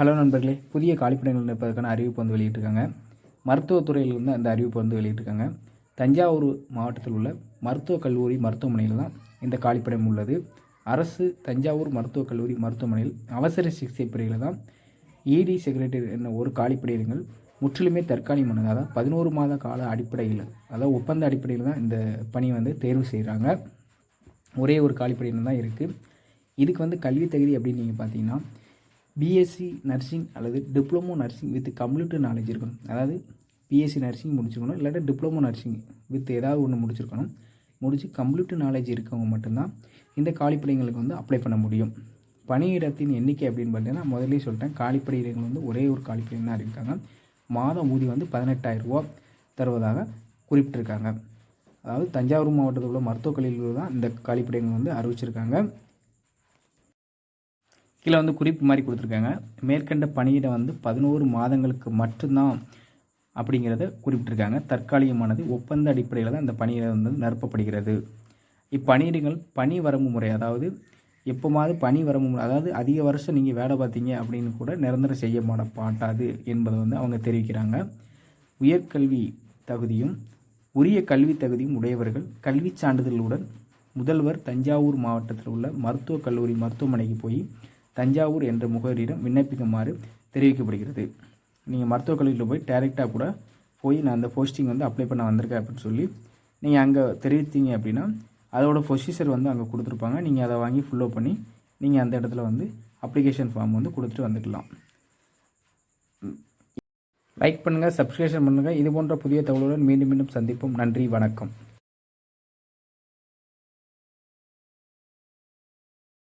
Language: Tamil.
ஹலோ நண்பர்களே புதிய காலிப்படங்கள் நிற்பதற்கான அறிவிப்பு வந்து வெளியிட்டிருக்காங்க. மருத்துவத்துறையில் இருந்து அந்த அறிவிப்பு வந்து வெளியிட்டிருக்காங்க. தஞ்சாவூர் மாவட்டத்தில் உள்ள மருத்துவக் கல்லூரி மருத்துவமனையில் தான் இந்த காலிப்படம் உள்ளது. அரசு தஞ்சாவூர் மருத்துவக் கல்லூரி மருத்துவமனையில் அவசர சிகிச்சை பிரிவில் தான் இடி செக்ரட்டரி என்ன ஒரு காலிப்படையினங்கள் முற்றிலுமே தற்காலிகமானது அதாவது பதினோரு மாத கால அடிப்படையில் அதாவது ஒப்பந்த அடிப்படையில் தான் இந்த பணி வந்து தேர்வு செய்கிறாங்க ஒரே ஒரு காலிப்படையினர் தான் இருக்குது இதுக்கு வந்து கல்வி தகுதி அப்படின்னு நீங்கள் பார்த்தீங்கன்னா பிஎஸ்சி நர்சிங் அல்லது diploma nursing with computer knowledge இருக்கணும். அதாவது பிஎஸ்சி நர்சிங் முடிச்சிருக்கணும் இல்லாட்டி டிப்ளமோ நர்சிங் வித் ஏதாவது ஒன்று முடிச்சிருக்கணும். முடித்து கம்ப்ளீட்டு நாலேஜ் இருக்கவங்க மட்டும்தான் இந்த காலிப்படைங்களுக்கு வந்து அப்ளை பண்ண முடியும். பணியிடத்தின் எண்ணிக்கை அப்படின்னு பார்த்தீங்கன்னா முதலே சொல்லிட்டேன் காலிப்படையிடங்கள் வந்து ஒரே ஒரு காலிப்படையில் தான் இருக்காங்க. மாதம் ஊதி வந்து பதினெட்டாயிரம் ரூபா தருவதாக குறிப்பிட்டிருக்காங்க. அதாவது தஞ்சாவூர் மாவட்டத்தில் உள்ள மருத்துவக் கல்லூரியில் தான் இந்த காலிப்படையங்கள் வந்து அறிவிச்சிருக்காங்க. கீழே வந்து குறிப்பு மாதிரி கொடுத்துருக்காங்க. மேற்கண்ட பணியிடம் வந்து பதினோரு மாதங்களுக்கு மட்டும்தான் அப்படிங்கிறத குறிப்பிட்டிருக்காங்க. தற்காலிகமானது ஒப்பந்த அடிப்படையில் தான் இந்த பணியிடம் வந்து நிரப்பப்படுகிறது. இப்பணியிடங்கள் பணி வரம்பு முறை அதாவது எப்போமாவது பணி வரம்பு முறை அதாவது அதிக வருஷம் நீங்கள் வேலை பார்த்தீங்க அப்படின்னு கூட நிரந்தரம் செய்ய மாட்டாது என்பதை வந்து அவங்க தெரிவிக்கிறாங்க. உயர்கல்வி தகுதியும் உரிய கல்வி தகுதியும் உடையவர்கள் கல்விச் சான்றிதழுடன் முதல்வர் தஞ்சாவூர் மாவட்டத்தில் உள்ள மருத்துவக் கல்லூரி மருத்துவமனைக்கு போய் தஞ்சாவூர் என்ற முகவரியிடம் விண்ணப்பிக்குமாறு தெரிவிக்கப்படுகிறது. நீங்கள் மருத்துவக் கல்லூரியில் போய் டைரெக்டாக கூட போய் நான் அந்த போஸ்டிங் வந்து அப்ளை பண்ண வந்திருக்கேன் அப்படின்னு சொல்லி நீங்கள் அங்கே தெரிவித்தீங்க அப்படின்னா அதோடய ப்ரொசீஜர் வந்து அங்கே கொடுத்துருப்பாங்க. நீங்கள் அதை வாங்கி ஃபில்லோ பண்ணி நீங்கள் அந்த இடத்துல வந்து அப்ளிகேஷன் ஃபார்ம் வந்து கொடுத்துட்டு வந்துக்கலாம். லைக் பண்ணுங்கள் சப்ஸ்கிரிப்ஷன் பண்ணுங்கள் இது போன்ற புதிய தகவலுடன் மீண்டும் மீண்டும் சந்திப்போம். நன்றி வணக்கம்.